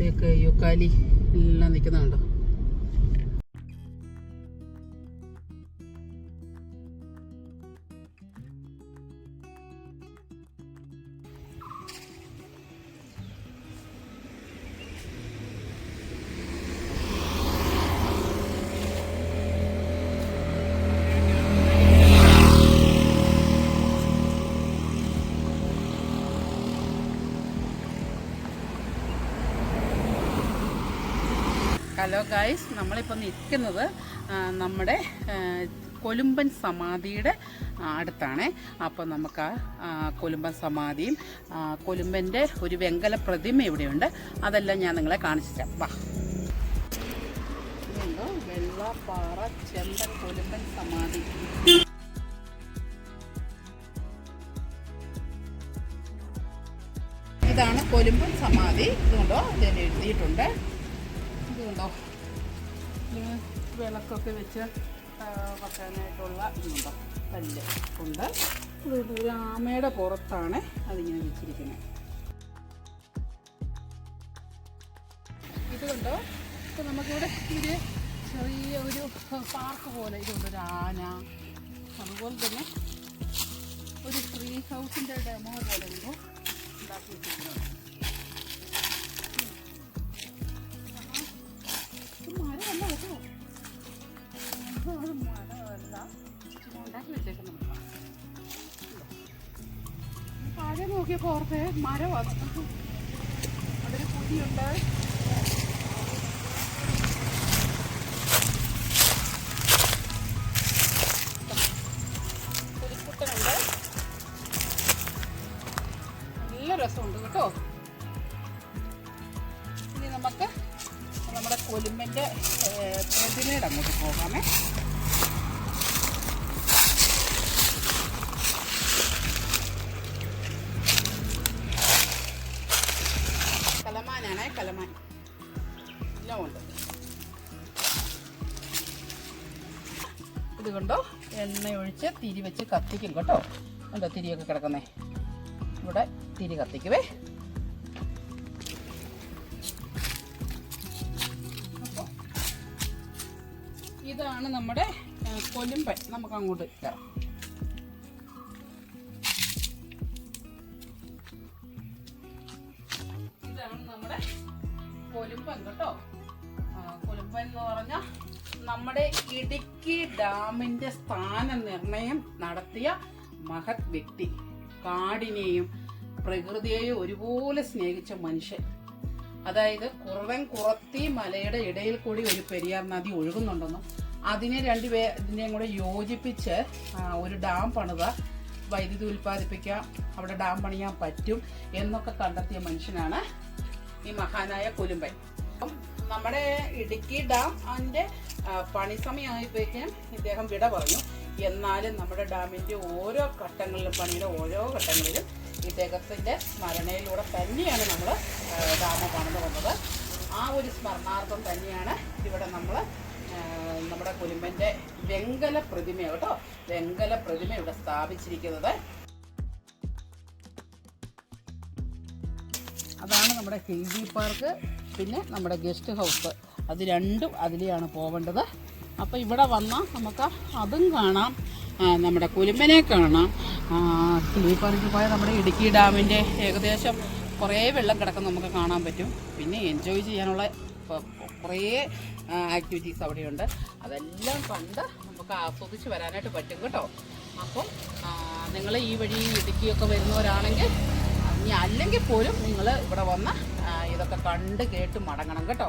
തേക്ക് യുക്കാലി എല്ലാം നിൽക്കുന്നുണ്ടോ? ഹലോ ഗായ്സ് നമ്മളിപ്പോൾ നിൽക്കുന്നത് നമ്മുടെ കൊലുമ്പൻ സമാധിയുടെ അടുത്താണ്. അപ്പോൾ നമുക്ക് ആ, കൊലുമ്പൻ സമാധിയും കൊലുമ്പന്റെ ഒരു വെങ്കല പ്രതിമ ഇവിടെയുണ്ട്. അതെല്ലാം ഞാൻ നിങ്ങളെ കാണിച്ചു തരാം. വാ. വെള്ളപ്പാറ ചെമ്പൻ കൊലുമ്പൻ സമാധി. ഇതാണ് കൊലുമ്പൻ സമാധി. ഇതുകൊണ്ടോ ഇതിൽ എഴുതിയിട്ടുണ്ട്. ഇതുണ്ടോ വിളക്കൊക്കെ വെച്ച് വെക്കാനായിട്ടുള്ള ഇതുണ്ടോ കല്ല് ഉണ്ട്. ഒരു ആമയുടെ പുറത്താണ് അതിങ്ങനെ വെച്ചിരിക്കുന്നത്. ഇതുകൊണ്ടോ ഇപ്പം നമുക്കിവിടെ ഒരു ചെറിയ ഒരു പാർക്ക് പോലെ ഇതുണ്ട്. ഒരു ആന അതുപോലെ തന്നെ ഒരു ട്രീ ഹൗസിന്റെ ഡെമോ പോലെ ഉണ്ടോ ഉണ്ടാക്കി വെച്ചിട്ടുണ്ട് മരമല്ല ചുമ്മാ ഉണ്ടാക്കി വെച്ചേക്കുന്ന താഴെ നോക്കിയപ്പോൾ ഓർത്തെ മരമാണ് അതൊരു കുഴിയുണ്ട്. പുലിക്കുട്ടനുണ്ട് നല്ല രസമുണ്ട് കേട്ടോ. ഇനി നമുക്ക് നമ്മുടെ കൊലുമ്പിന്റെ പ്രതിമയുടെ അങ്ങോട്ട് പോകാമേ. ഇത് കണ്ടോ എണ്ണ ഒഴിച്ച് തിരി വെച്ച് കത്തിക്കും കേട്ടോ. കണ്ടോ തിരിയൊക്കെ കിടക്കുന്നേ? ഇവിടെ തിരി കത്തിക്കുവേ. അപ്പോൾ ഇതാണ് നമ്മുടെ കൊലുമ്പൻ. നമുക്ക് അങ്ങോട്ട് കയറാം ഇതാണ് നമ്മുടെ കൊലുമ്പൻ കേട്ടോ. കൊലുമ്പൻ എന്ന് പറഞ്ഞാൽ നമ്മുടെ ഇടുക്കി ഡാമിന്റെ സ്ഥാന നിർണയം നടത്തിയ മഹത് വ്യക്തി. കാടിനെയും പ്രകൃതിയെയും ഒരുപോലെ സ്നേഹിച്ച മനുഷ്യൻ. അതായത് കുറവൻ കുറത്തി മലയുടെ ഇടയിൽ കൂടി ഒരു പെരിയാർ നദി ഒഴുകുന്നുണ്ടെന്നും അതിനെ രണ്ടുപേ ഇതിനെയും കൂടെ യോജിപ്പിച്ച് ഒരു ഡാം പണിത വൈദ്യുതി ഉൽപ്പാദിപ്പിക്കാം അവിടെ ഡാം പണിയാൻ പറ്റും എന്നൊക്കെ കണ്ടെത്തിയ മനുഷ്യനാണ് ഈ മഹാനായ കൊലുമ്പൻ. നമ്മുടെ ഇടുക്കി ഡാം അതിന്റെ പണി സമയമായപ്പോഴേക്കും ഇദ്ദേഹം വിട പറഞ്ഞു. എന്നാലും നമ്മുടെ ഡാമിന്റെ ഓരോ ഘട്ടങ്ങളിലും പണിയുടെ ഓരോ ഘട്ടങ്ങളിലും ഇദ്ദേഹത്തിന്റെ സ്മരണയിലൂടെ തന്നെയാണ് നമ്മൾ ഡാം പണിത് വന്നത്. ആ ഒരു സ്മരണാർത്ഥം തന്നെയാണ് ഇവിടെ നമ്മൾ നമ്മുടെ കുലുമ്പന്റെ വെങ്കല പ്രതിമ കേട്ടോ വെങ്കല പ്രതിമ ഇവിടെ സ്ഥാപിച്ചിരിക്കുന്നത്. അതാണ് നമ്മുടെ ഹിൽബി പാർക്ക്. പിന്നെ നമ്മുടെ ഗസ്റ്റ് ഹൗസ്. അത് രണ്ടും അതിലെയാണ് പോവേണ്ടത്. അപ്പോൾ ഇവിടെ വന്നാൽ നമുക്ക് അതും കാണാം. നമ്മുടെ കുലുമ്പനെ കാണാം. സ്ലീപ്പറിൽ പോയാൽ നമ്മുടെ ഇടുക്കി ഡാമിന്റെ ഏകദേശം കുറേ വെള്ളം കിടക്കുന്ന നമുക്ക് കാണാൻ പറ്റും. പിന്നെ എൻജോയ് ചെയ്യാനുള്ള കുറേ ആക്ടിവിറ്റീസ് അവിടെയുണ്ട്. അതെല്ലാം കണ്ട് നമുക്ക് ആസ്വദിച്ച് വരാനായിട്ട് പറ്റും കേട്ടോ. അപ്പം നിങ്ങൾ ഈ വഴി ഇടുക്കിയൊക്കെ വരുന്നവരാണെങ്കിൽ ഇനി അല്ലെങ്കിൽ പോലും നിങ്ങൾ ഇവിടെ വന്ന് ഇതൊക്കെ കണ്ട് കേട്ട് മടങ്ങണം കേട്ടോ.